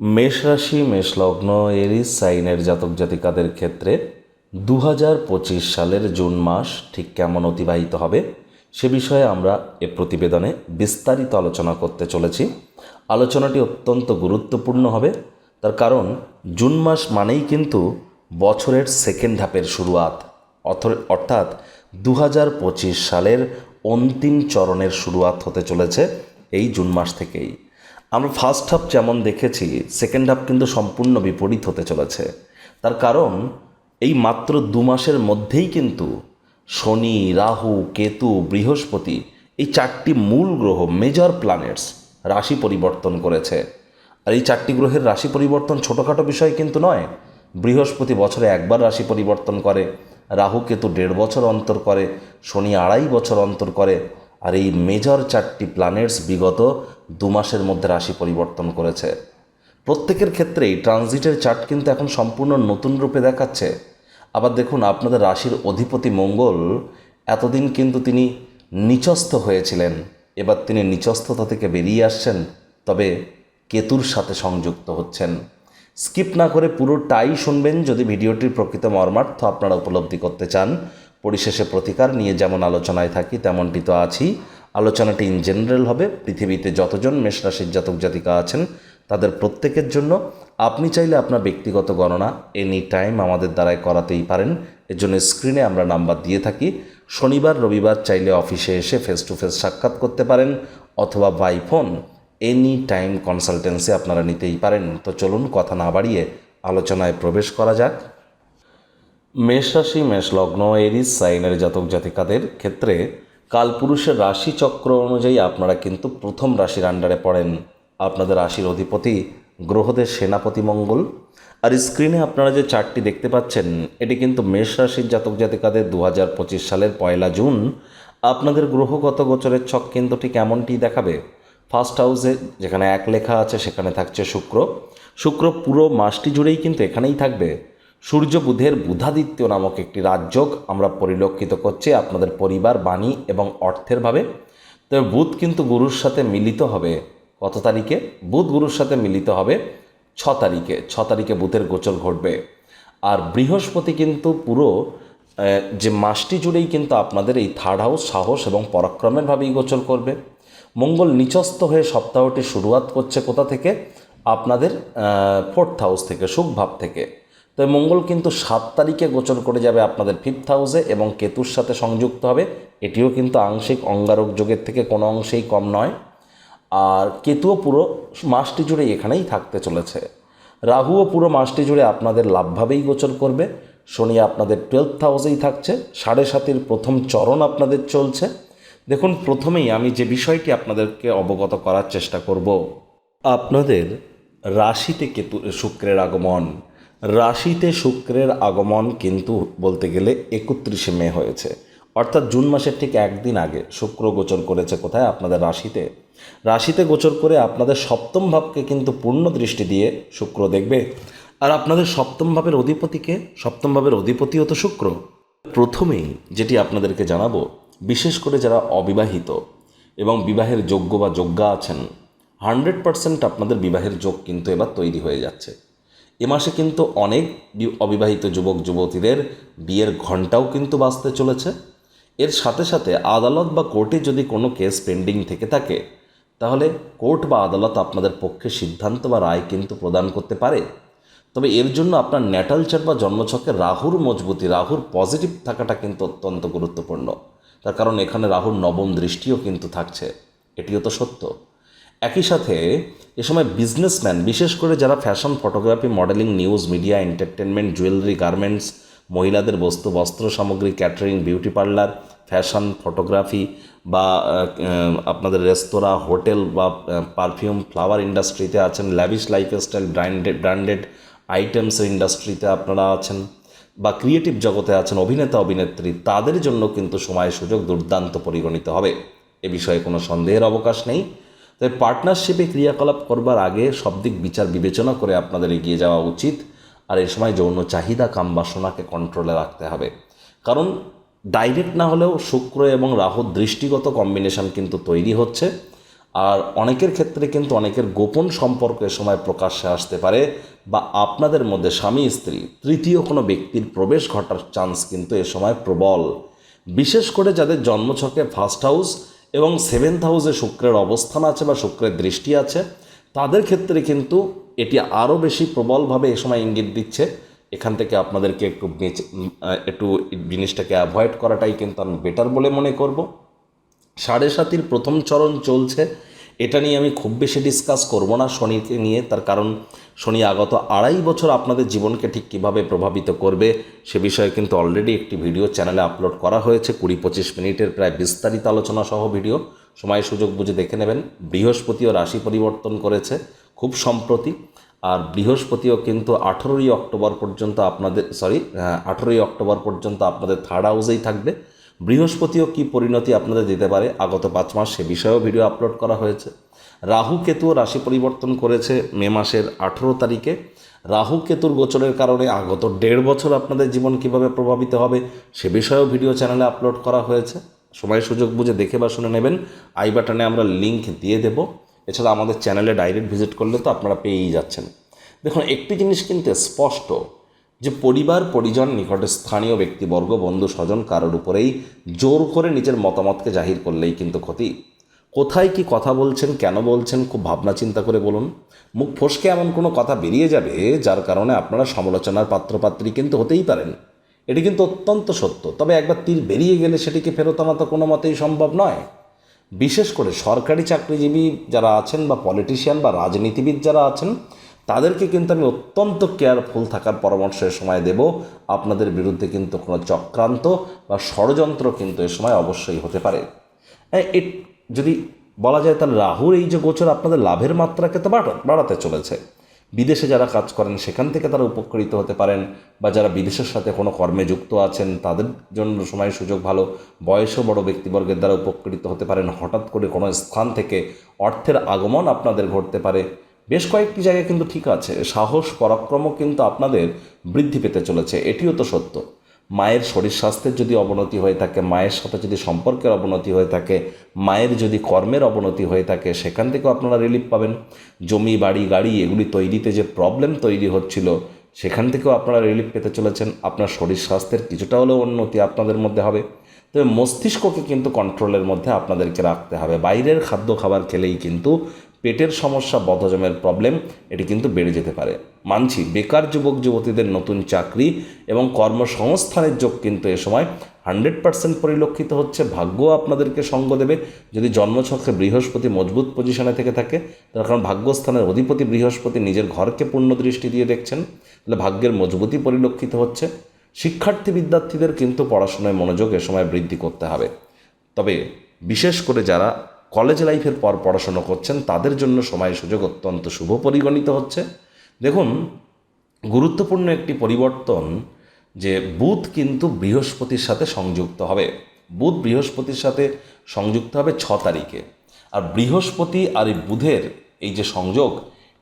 মেষ রাশি, মেষ লগ্ন, এরিস, সাইনের জাতক জাতিকাদের ক্ষেত্রে দু হাজার পঁচিশ সালের জুন মাস ঠিক কেমন অতিবাহিত হবে? সে বিষয়ে আমরা এ প্রতিবেদনে বিস্তারিত আলোচনা করতে চলেছি। আলোচনাটি অত্যন্ত গুরুত্বপূর্ণ হবে। তার কারণ, জুন মাস মানেই কিন্তু বছরের সেকেন্ড হাফের শুরুয়াত। অর্থাৎ দু হাজার পঁচিশ সালের অন্তিম চরণের শুরুয়াত হতে চলেছে এই জুন মাস থেকেই। আমরা ফার্স্ট হাফ যেমন দেখেছি সেকেন্ড হাফ কিন্তু সম্পূর্ণ বিপরীত হতে চলেছে। তার কারণ, এই মাত্র দু মাসের মধ্যেই কিন্তু শনি, রাহু, কেতু, বৃহস্পতি এই চারটি মূল গ্রহ মেজর প্ল্যানেটস রাশি পরিবর্তন করেছে। আর এই চারটি গ্রহের রাশি পরিবর্তন ছোটোখাটো বিষয় কিন্তু নয়। বৃহস্পতি বছরে একবার রাশি পরিবর্তন করে, রাহু, কেতু দেড় বছর অন্তর করে, শনি আড়াই বছর অন্তর করে আর এই মেজর চারটি প্ল্যানেটস বিগত দু মাসের মধ্যে রাশি পরিবর্তন করেছে। প্রত্যেকের ক্ষেত্রেই ট্রানজিটের চার্ট কিন্তু এখন সম্পূর্ণ নতুন রূপে দেখাচ্ছে। আবার দেখুন, আপনাদের রাশির অধিপতি মঙ্গল এতদিন কিন্তু তিনি নিচস্থ হয়েছিলেন। এবার তিনি নিচস্থতা থেকে বেরিয়ে আসছেন, তবে কেতুর সাথে সংযুক্ত হচ্ছেন। স্কিপ না করে পুরোটাই শুনবেন যদি ভিডিওটির প্রকৃত মর্মার্থ আপনারা উপলব্ধি করতে চান। পরিশেষে প্রতিকার নিয়ে যেমন আলোচনায় থাকি, তেমনটি তো আছি। আলোচনাটি ইন জেনারেল হবে। পৃথিবীতে যতজন মেষরাশির জাতক জাতিকা আছেন, তাদের প্রত্যেকের জন্য। আপনি চাইলে আপনার ব্যক্তিগত গণনা এনি টাইম আমাদের দ্বারাই করাতেই পারেন। এর জন্য স্ক্রিনে আমরা নাম্বার দিয়ে থাকি। শনিবার, রবিবার চাইলে অফিসে এসে ফেস টু ফেস সাক্ষাৎ করতে পারেন অথবা by phone any time consultancy আপনারা নিতেই পারেন। তো চলুন কথা না বাড়িয়ে আলোচনায় প্রবেশ করা যাক। মেষ রাশি মেষ লগ্ন এরিস, সাইনের জাতক জাতিকাদের ক্ষেত্রে কালপুরুষের রাশি চক্র অনুযায়ী আপনারা কিন্তু প্রথম রাশির আন্ডারে পড়েন। আপনাদের রাশির অধিপতি গ্রহদের সেনাপতি মঙ্গল। আর স্ক্রিনে আপনারা যে চার্টটি দেখতে পাচ্ছেন, এটি কিন্তু মেষ রাশির জাতক জাতিকাদের দু হাজার পঁচিশ সালের পয়লা জুন। আপনাদের গ্রহগত গোচরের ছক কিন্তু ঠিক এমনটি দেখাবে। ফার্স্ট হাউসে যেখানে এক লেখা আছে, সেখানে থাকছে শুক্র। শুক্র পুরো মাসটি জুড়েই কিন্তু এখানেই থাকবে। সূর্য বুধের বুধাদিত্য নামক একটি রাজযোগ আমরা পরিলক্ষিত করছি আপনাদের পরিবার, বাণী এবং অর্থের ভাবে। তবে বুধ কিন্তু গুরুর সাথে মিলিত হবে। কত তারিখে? বুধ গুরুর সাথে মিলিত হবে ছ তারিখে। ছ তারিখে বুধের গোচর ঘটবে। আর বৃহস্পতি কিন্তু পুরো যে মাসটি জুড়েই কিন্তু আপনাদের এই থার্ড হাউস সাহস এবং পরাক্রমেরভাবেই গোচর করবে। মঙ্গল নিচস্থ হয়ে সপ্তাহটি শুরুয়াত করছে কোথা থেকে? আপনাদের ফোর্থ হাউস থেকে, সুখভাব থেকে। তো এই মঙ্গল কিন্তু সাত তারিখে গোচর করে যাবে আপনাদের ফিফথ হাউসে এবং কেতুর সাথে সংযুক্ত হবে। এটিও কিন্তু আংশিক অঙ্গারক যোগের থেকে কোনো অংশেই কম নয়। আর কেতুও পুরো মাসটি জুড়ে এখানেই থাকতে চলেছে। রাহুও পুরো মাসটি জুড়ে আপনাদের লাভভাবেই গোচর করবে। শনি আপনাদের টুয়েলথ হাউসেই থাকছে। সাড়ে সাতের প্রথম চরণ আপনাদের চলছে। দেখুন, প্রথমেই আমি যে বিষয়টি আপনাদেরকে অবগত করার চেষ্টা করব। আপনাদের রাশিতে কেতু শুক্রের আগমন। রাশিতে শুক্রের আগমন কিন্তু বলতে গেলে একত্রিশে মে হয়েছে। অর্থাৎ জুন মাসের ঠিক একদিন আগে শুক্র গোচর করেছে কোথায়? আপনাদের রাশিতে। রাশিতে গোচর করে আপনাদের সপ্তম ভাবকে কিন্তু পূর্ণ দৃষ্টি দিয়ে শুক্র দেখবে। আর আপনাদের সপ্তম ভাবের অধিপতিকে সপ্তম ভাবের অধিপতিও তো শুক্র। প্রথমেই যেটি আপনাদেরকে জানাব, বিশেষ করে যারা অবিবাহিত এবং বিবাহের যোগ্য বা যোগ্যা আছেন, হান্ড্রেড পারসেন্ট আপনাদের বিবাহের যোগ কিন্তু এবার তৈরি হয়ে যাচ্ছে। এ মাসে কিন্তু অনেক অবিবাহিত যুবক, যুবতীদের বিয়ের ঘন্টাও কিন্তু বাঁচতে চলেছে। এর সাথে সাথে আদালত বা কোর্টে যদি কোনো কেস পেন্ডিং থেকে থাকে, তাহলে কোর্ট বা আদালত আপনাদের পক্ষে সিদ্ধান্ত বা রায় কিন্তু প্রদান করতে পারে। তবে এর জন্য আপনার ন্যাটাল চার্ট বা জন্মছকে রাহুর মজবুতি, রাহুর পজিটিভ থাকাটা কিন্তু অত্যন্ত গুরুত্বপূর্ণ। তার কারণ এখানে রাহুর নবম দৃষ্টিও কিন্তু থাকছে। এটিও তো সত্য। একই সাথে এ সময় বিজনেসম্যান বিশেষ করে যারা fashion photography modelling news media entertainment jewellery garments মহিলাদের বস্তু, বস্ত্র সামগ্রী catering beauty parlour fashion photography বা আপনাদের রেস্তোরাঁ, হোটেল বা পারফিউম ফ্লাওয়ার ইন্ডাস্ট্রিতে আছেন ল্যাভিশ লাইফস্টাইল ব্র্যান্ডেড ব্র্যান্ডেড আইটেমসের ইন্ডাস্ট্রিতে আপনারা আছেন বা ক্রিয়েটিভ জগতে আছেন, অভিনেতা, অভিনেত্রী, তাদের জন্য কিন্তু সময় সুযোগ দুর্দান্ত পরিগণিত হবে। এ বিষয়ে কোনো সন্দেহের অবকাশ নেই। তবে পার্টনারশিপে ক্রিয়াকলাপ করবার আগে সব দিক বিচার বিবেচনা করে আপনাদের এগিয়ে যাওয়া উচিত। আর এ সময় যৌন চাহিদা কাম বাসনাকে কন্ট্রোলে রাখতে হবে। কারণ ডাইরেক্ট না হলেও শুক্র এবং রাহুর দৃষ্টিগত কম্বিনেশন কিন্তু তৈরি হচ্ছে। আর অনেকের ক্ষেত্রে কিন্তু অনেকের গোপন সম্পর্ক এ সময় প্রকাশ্যে আসতে পারে বা আপনাদের মধ্যে স্বামী, স্ত্রী, তৃতীয় কোনো ব্যক্তির প্রবেশ ঘটার চান্স কিন্তু এ সময় প্রবল। বিশেষ করে যাদের জন্মছকে ফার্স্ট হাউস এবং সেভেন্থ হাউসে শুক্রের অবস্থান আছে বা শুক্রের দৃষ্টি আছে, তাদের ক্ষেত্রে কিন্তু এটি আরও বেশি প্রবলভাবে এ সময় ইঙ্গিত দিচ্ছে। এখান থেকে আপনাদেরকে একটু বেঁচে একটু জিনিসটাকে অ্যাভয়েড করাটাই কিন্তু আমি বেটার বলে মনে করব। সাড়ে সাতির প্রথম চরণ চলছে এটা নিয়ে আমি খুব বেশি ডিসকাস করব না শনিকে নিয়ে, তার কারণ শনি আগত আড়াই বছর আপনাদের জীবনকে ঠিক কীভাবে প্রভাবিত করবে সে বিষয়ে কিন্তু অলরেডি একটি ভিডিও চ্যানেলে আপলোড করা হয়েছে, কুড়ি পঁচিশ মিনিটের প্রায় বিস্তারিত আলোচনা সহ ভিডিও সময় সুযোগ বুঝে দেখে নেবেন, বৃহস্পতিও রাশি পরিবর্তন করেছে, খুব সম্প্রতি। আর বৃহস্পতিও কিন্তু আঠেরোই অক্টোবর পর্যন্ত আপনাদের সরি আঠেরোই অক্টোবর পর্যন্ত আপনাদের থার্ড হাউসেই থাকবে। বৃহস্পতিও কি পরিণতি আপনাদের দিতে পারে? আগত পাঁচ মাস সে বিষয়েও ভিডিও আপলোড করা হয়েছে। রাহু কেতুও রাশি পরিবর্তন করেছে মে মাসের আঠেরো তারিখে। রাহু কেতুর গোচরের কারণে আগত দেড় বছর আপনাদের জীবন কীভাবে প্রভাবিত হবে, সে বিষয়েও ভিডিও চ্যানেলে আপলোড করা হয়েছে। সময় সুযোগ বুঝে দেখে বা শুনে নেবেন। আই বাটনে আমরা লিঙ্ক দিয়ে দেব। এছাড়া আমাদের চ্যানেলে ডাইরেক্ট ভিজিট করলে তো আপনারা পেয়েই যাচ্ছেন। দেখুন, একটি জিনিস কিন্তু স্পষ্ট। যে পরিবার, পরিজন, নিকটে স্থানীয় ব্যক্তিবর্গ, বন্ধু, স্বজন কারোর উপরেই জোর করে নিজের মতামতকে জাহির করলেই কিন্তু ক্ষতি। কোথায় কি কথা বলছেন, কেন বলছেন, খুব ভাবনা চিন্তা করে বলুন। মুখ ফসকে এমন কোনো কথা বেরিয়ে যাবে, যার কারণে আপনারা সমালোচনার পাত্রপাত্রী কিন্তু হতেই পারেন। এটি কিন্তু অত্যন্ত সত্য, তবে একবার তীর বেরিয়ে গেলে সেটিকে ফেরত আনা তো কোনো মতেই সম্ভব নয়। বিশেষ করে সরকারি চাকরিজীবী যারা আছেন বা পলিটিশিয়ান বা রাজনীতিবিদ যারা আছেন তাদেরকে কিন্তু আমি অত্যন্ত কেয়ারফুল থাকার পরামর্শ এ সময় দেব। আপনাদের বিরুদ্ধে কিন্তু কোনো চক্রান্ত বা ষড়যন্ত্র কিন্তু এ সময় অবশ্যই হতে পারে। এ যদি বলা যায় তাহলে রাহুর এই যে গোচর আপনাদের লাভের মাত্রাকে তো বাড়া- বাড়াতে চলেছে। বিদেশে যারা কাজ করেন, সেখান থেকে তারা উপকৃত হতে পারেন বা যারা বিদেশের সাথে কোনো কর্মে যুক্ত আছেন, তাদের জন্য সময় সুযোগ ভালো। বয়সও বড় ব্যক্তিবর্গের দ্বারা উপকৃত হতে পারেন। হঠাৎ করে কোনো স্থান থেকে অর্থের আগমন আপনাদের ঘটতে পারে। বেশ কয়েকটি জায়গায় কিন্তু ঠিক আছে, সাহস, পরাক্রমও কিন্তু আপনাদের বৃদ্ধি পেতে চলেছে, এটিও তো সত্য। মায়ের শরীর স্বাস্থ্যের যদি অবনতি হয়ে থাকে, মায়ের সাথে যদি সম্পর্কের অবনতি হয়ে থাকে, মায়ের যদি কর্মের অবনতি হয়ে থাকে, সেখান থেকেও আপনারা রিলিফ পাবেন। জমি, বাড়ি, গাড়ি, এগুলি তৈরিতে যে প্রবলেম তৈরি হচ্ছিল, সেখান থেকেও আপনারা রিলিফ পেতে চলেছেন। আপনার শরীর স্বাস্থ্যের কিছুটা হলেও উন্নতি আপনাদের মধ্যে হবে। তবে মস্তিষ্ককে কিন্তু কন্ট্রোলের মধ্যে আপনাদেরকে রাখতে হবে। বাইরের খাদ্য খাবার খেলেই কিন্তু পেটের সমস্যা, বদহজমের প্রবলেম এটি কিন্তু বেড়ে যেতে পারে। মানছি, বেকার যুবক, যুবতীদের নতুন চাকরি এবং কর্মসংস্থানের যোগ কিন্তু এ সময় হান্ড্রেড পার্সেন্ট পরিলক্ষিত হচ্ছে। ভাগ্য আপনাদেরকে সঙ্গ দেবে। যদি জন্মছকে বৃহস্পতি মজবুত পজিশনে থেকে থাকে, তার কারণ ভাগ্যস্থানের অধিপতি বৃহস্পতি নিজের ঘরকে পূর্ণ দৃষ্টি দিয়ে দেখছেন। তাহলে ভাগ্যের মজবুতি পরিলক্ষিত হচ্ছে। শিক্ষার্থী বিদ্যার্থীদের কিন্তু পড়াশোনায় মনোযোগ এ সময় বৃদ্ধি করতে হবে। তবে বিশেষ করে যারা কলেজ লাইফের পর পড়াশোনা করছেন, তাদের জন্য সময় সুযোগ অত্যন্ত শুভ পরিগণিত হচ্ছে। দেখুন, গুরুত্বপূর্ণ একটি পরিবর্তন যে বুধ কিন্তু বৃহস্পতির সাথে সংযুক্ত হবে। বুধ বৃহস্পতির সাথে সংযুক্ত হবে ছ তারিখে। আর বৃহস্পতি আর এই বুধের এই যে সংযোগ,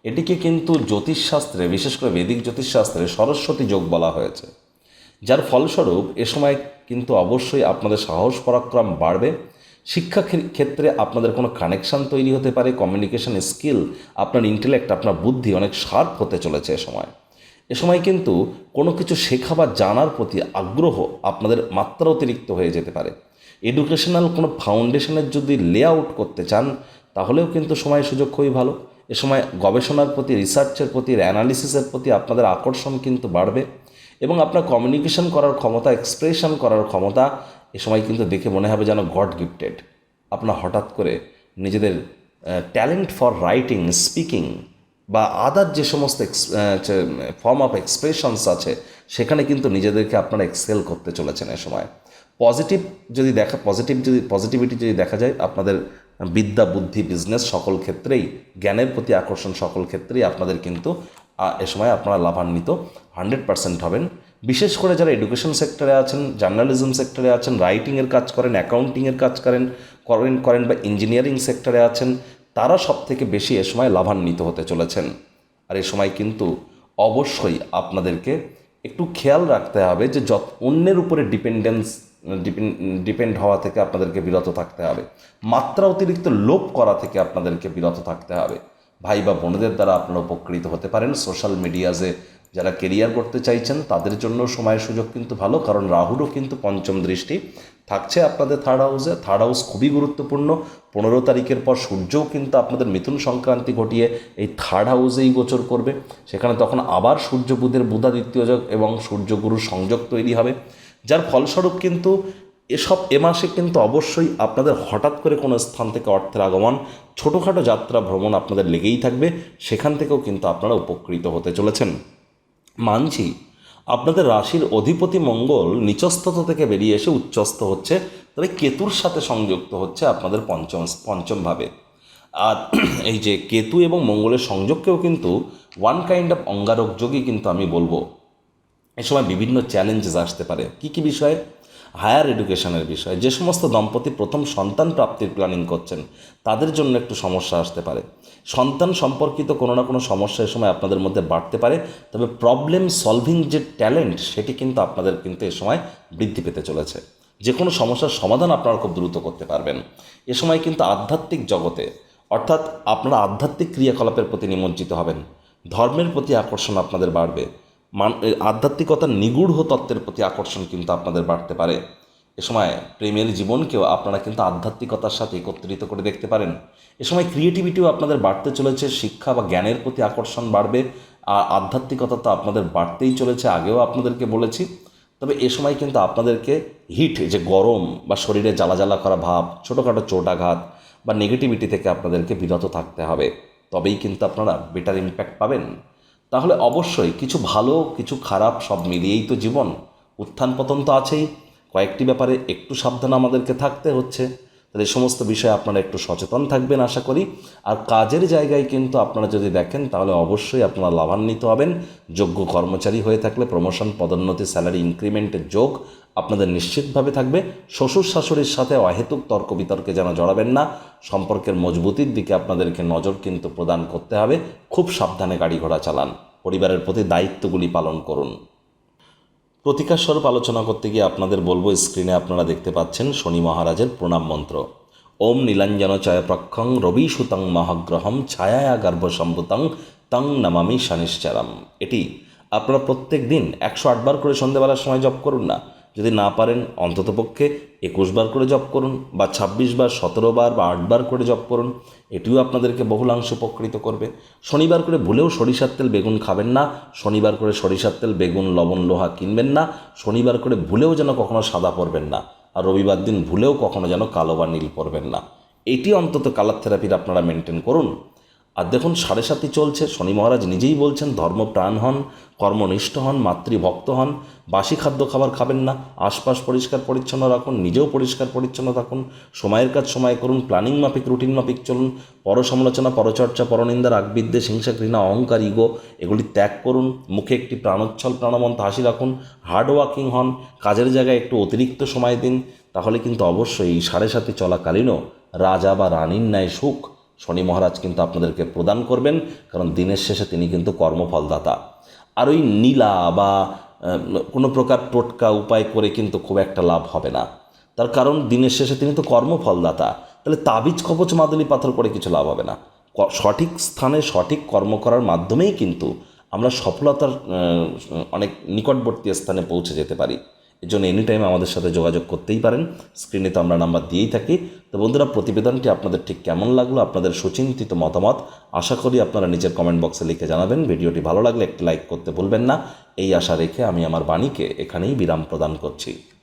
এটিকে কিন্তু জ্যোতিষশাস্ত্রে, বিশেষ করে বেদিক জ্যোতিষশাস্ত্রে সরস্বতী যোগ বলা হয়েছে। যার ফলস্বরূপ, এ সময় কিন্তু অবশ্যই আপনাদের সাহস, পরাক্রম বাড়বে। শিক্ষা ক্ষেত্রে আপনাদের কোনো কানেকশান তৈরি হতে পারে কমিউনিকেশন স্কিল আপনার ইন্টেলেক্ট আপনার বুদ্ধি অনেক শার্প হতে চলেছে এ সময়। এ সময় কিন্তু কোনো কিছু শেখা বা জানার প্রতি আগ্রহ আপনাদের মাত্রা অতিরিক্ত হয়ে যেতে পারে। এডুকেশনাল কোনো ফাউন্ডেশনের যদি লে আউট করতে চান, তাহলেও কিন্তু সময় সুযোগ খুবই ভালো। এ সময় গবেষণার প্রতি রিসার্চের প্রতি অ্যানালিসিসের প্রতি আপনাদের আকর্ষণ কিন্তু বাড়বে এবং আপনার কমিউনিকেশন করার ক্ষমতা এক্সপ্রেশন করার ক্ষমতা এ সময় কিন্তু দেখে মনে হবে যেন গড গিফটেড আপনার হঠাৎ করে নিজেদের ট্যালেন্ট ফর রাইটিং স্পিকিং বা আদার যে সমস্ত ফর্ম অফ এক্সপ্রেশনস আছে, সেখানে কিন্তু নিজেদেরকে আপনারা এক্সেল করতে চলেছেন এ সময়। পজিটিভ যদি দেখা পজিটিভ যদি পজিটিভিটি যদি দেখা যায়, আপনাদের বিদ্যা, বুদ্ধি বিজনেস সকল ক্ষেত্রেই, জ্ঞানের প্রতি আকর্ষণ সকল ক্ষেত্রেই আপনাদের কিন্তু এ সময় আপনারা লাভান্বিত হান্ড্রেড পার্সেন্ট হবেন। বিশেষ করে যারা এডুকেশন সেক্টরে আছেন জার্নালিজম সেক্টরে আছেন রাইটিংয়ের কাজ করেন অ্যাকাউন্টিংয়ের কাজ করেন করেন করেন বা ইঞ্জিনিয়ারিং সেক্টরে আছেন, তারা সব থেকে বেশি এ সময় লাভান্বিত হতে চলেছেন। আর এ সময় কিন্তু অবশ্যই আপনাদেরকে একটু খেয়াল রাখতে হবে যে যত অন্যের উপরে ডিপেন্ডেন্স ডিপেন্ড ডিপেন্ড হওয়া থেকে আপনাদেরকে বিরত থাকতে হবে। মাত্রা অতিরিক্ত লোভ করা থেকে আপনাদেরকে বিরত থাকতে হবে। ভাই বা বোনদের দ্বারা আপনারা উপকৃত হতে পারেন। সোশ্যাল মিডিয়াজে যারা কেরিয়ার করতে চাইছেন, তাদের জন্য সময়ের সুযোগ কিন্তু ভালো, কারণ রাহুরও কিন্তু পঞ্চম দৃষ্টি। থাকছে আপনাদের থার্ড হাউসে থার্ড হাউস খুবই গুরুত্বপূর্ণ। পনেরো তারিখের পর সূর্যও কিন্তু আপনাদের মিথুন সংক্রান্তি ঘটিয়ে এই থার্ড হাউসেই গোচর করবে। সেখানে তখন আবার সূর্য বুধের বুধাদিত্য যোগ এবং সূর্যগুরুর সংযোগ তৈরি হবে। যার ফলস্বরূপ কিন্তু এসব এ মাসে কিন্তু অবশ্যই আপনাদের হঠাৎ করে কোনো স্থান থেকে অর্থের আগমন, ছোটোখাটো যাত্রা, ভ্রমণ আপনাদের লেগেই থাকবে। সেখান থেকেও কিন্তু আপনারা উপকৃত হতে চলেছেন। মানছি। আপনাদের রাশির অধিপতি মঙ্গল নিচস্থতা থেকে বেরিয়ে এসে উচ্চস্থ হচ্ছে। তবে কেতুর সাথে সংযুক্ত হচ্ছে আপনাদের পঞ্চম, পঞ্চমভাবে। আর এই যে কেতু এবং মঙ্গলের সংযোগকেও কিন্তু ওয়ান কাইন্ড অফ অঙ্গারক যোগই কিন্তু আমি বলব। এ সময় বিভিন্ন চ্যালেঞ্জেস আসতে পারে। কী কী বিষয়ে? হায়ার এডুকেশনের বিষয়। যে সমস্ত দম্পতি প্রথম সন্তান প্রাপ্তির প্ল্যানিং করছেন, তাদের জন্য একটু সমস্যা আসতে পারে। সন্তান সম্পর্কিত কোনো না কোনো সমস্যা এ সময় আপনাদের মধ্যে বাড়তে পারে, তবে প্রবলেম সলভিং যে ট্যালেন্ট সেটি কিন্তু আপনাদের কিন্তু এ সময় বৃদ্ধি পেতে চলেছে। যে কোনো সমস্যার সমাধান আপনারা খুব দ্রুত করতে পারবেন। এ সময় কিন্তু আধ্যাত্মিক জগতে, অর্থাৎ আপনারা আধ্যাত্মিক ক্রিয়াকলাপের প্রতি নিমজ্জিত হবেন। ধর্মের প্রতি আকর্ষণ আপনাদের বাড়বে। মান আধ্যাত্মিকতার নিগূঢ় তত্ত্বের প্রতি আকর্ষণ কিন্তু আপনাদের বাড়তে পারে। এ সময় প্রেমের জীবনকেও আপনারা কিন্তু আধ্যাত্মিকতার সাথে একত্রিত করে দেখতে পারেন। এ সময় ক্রিয়েটিভিটিও আপনাদের বাড়তে চলেছে, শিক্ষা বা জ্ঞানের প্রতি আকর্ষণ বাড়বে। আর আধ্যাত্মিকতা তো আপনাদের বাড়তেই চলেছে, আগেও আপনাদেরকে বলেছি। তবে এ সময় কিন্তু আপনাদেরকে হিট যে গরম বা শরীরে জ্বালা জ্বালা করা ভাব, ছোটোখাটো চোটাঘাত বা নেগেটিভিটি থেকে আপনাদেরকে বিরত থাকতে হবে। তবেই কিন্তু আপনারা বেটার ইম্প্যাক্ট পাবেন। তাহলে অবশ্যই কিছু ভালো, কিছু খারাপ সব মিলিয়েই তো জীবন। উত্থান পতন তো আছেই। কয়েকটি ব্যাপারে একটু সাবধান আমাদেরকে থাকতে হচ্ছে। তাহলে এই সমস্ত বিষয়ে আপনারা একটু সচেতন থাকবেন, আশা করি। আর কাজের জায়গায় কিন্তু আপনারা যদি দেখেন, তাহলে অবশ্যই আপনারা লাভান্বিত হবেন। যোগ্য কর্মচারী হয়ে থাকলে প্রমোশন পদোন্নতি স্যালারি ইনক্রিমেন্টের যোগ আপনাদের নিশ্চিতভাবে থাকবে। শ্বশুর শাশুড়ির সাথে অহেতুক তর্ক বিতর্কে যেন জড়াবেন না। সম্পর্কের মজবুতির দিকে আপনাদেরকে নজর কিন্তু প্রদান করতে হবে। খুব সাবধানে গাড়ি ঘোড়া চালান। পরিবারের প্রতি দায়িত্বগুলি পালন করুন। প্রতিকার স্বরূপ আলোচনা করতে গিয়ে আপনাদের বলব, স্ক্রিনে আপনারা দেখতে পাচ্ছেন শনি মহারাজের প্রণাম মন্ত্র। ওম নীলাঞ্জন চয়প্রক্ষং রবি সুতং মহাগ্রহম ছায়া গর্ভসম্ভুতং তং নামামি শানিশ্চারাম। এটি আপনারা প্রত্যেক দিন একশো আটবার করে সন্ধেবেলার সময় জপ করুন না। যদি না পারেন, অন্ততপক্ষে একুশ বার করে জপ করুন বা ছাব্বিশ বার, সতেরো বার বা আটবার করে জপ করুন। এটিও আপনাদেরকে বহুলাংশ উপকৃত করবে। শনিবার করে ভুলেও সরিষার তেল বেগুন খাবেন না, শনিবার করে সরিষার তেল বেগুন, লবণ, লোহা কিনবেন না, শনিবার করে ভুলেও যেন কখনো সাদা পরবেন না আর রবিবার দিন ভুলেও কখনো যেন কালো বা নীল পরবেন না। এটি অন্তত কালার থেরাপির আপনারা মেনটেন করুন। আর দেখুন, সাড়ে সাতই চলছে। শনি মহারাজ নিজেই বলছেন ধর্মপ্রাণ হন, কর্মনিষ্ঠ হন, মাতৃভক্ত হন, বাসি খাদ্য খাবার খাবেন না, আশপাশ পরিষ্কার পরিচ্ছন্ন রাখুন, নিজেও পরিষ্কার পরিচ্ছন্ন থাকুন, সময়ের কাজ সময় করুন, প্ল্যানিং মাফিক, রুটিন মাফিক চলুন, পরসমালোচনা, পরচর্চা, পরনিন্দা, রাগবিদ্বেষ, হিংসা, ঘৃণা, অহংকার, ইগো, এগুলি ত্যাগ করুন, মুখে একটি প্রাণোচ্ছল প্রাণবন্ত হাসি রাখুন, হার্ড ওয়ার্কিং হন, কাজের জায়গায় একটু অতিরিক্ত সময় দিন, তাহলে কিন্তু অবশ্যই এই সাড়ে সাথে চলাকালীনও রাজা বা রানীর ন্যায় সুখ শনি মহারাজ কিন্তু আপনাদেরকে প্রদান করবেন, কারণ দিনের শেষে তিনি কিন্তু কর্মফলদাতা। আর ওই নীলা বা কোনো প্রকার টোটকা উপায় করে কিন্তু খুব একটা লাভ হবে না। তার কারণ দিনের শেষে তিনি তো কর্মফলদাতা। তাহলে তাবিজ কবচ মাদুলি, পাথর করে কিছু লাভ হবে না। সঠিক স্থানে সঠিক কর্ম করার মাধ্যমেই কিন্তু আমরা সফলতার অনেক নিকটবর্তী স্থানে পৌঁছে যেতে পারি। এর জন্য এনি টাইম আমাদের সাথে যোগাযোগ করতেই পারেন। স্ক্রিনে তো আমরা নাম্বার দিয়েই থাকি। তো বন্ধুরা, প্রতিবেদনটি আপনাদের ঠিক কেমন লাগল, আপনাদের সুচিন্তিত মতামত, আশা করি আপনারা নিজের কমেন্ট বক্সে লিখে জানাবেন। ভিডিওটি ভালো লাগলে একটি লাইক করতে ভুলবেন না। এই আশা রেখে আমি আমার বাণীকে এখানেই বিরাম প্রদান করছি।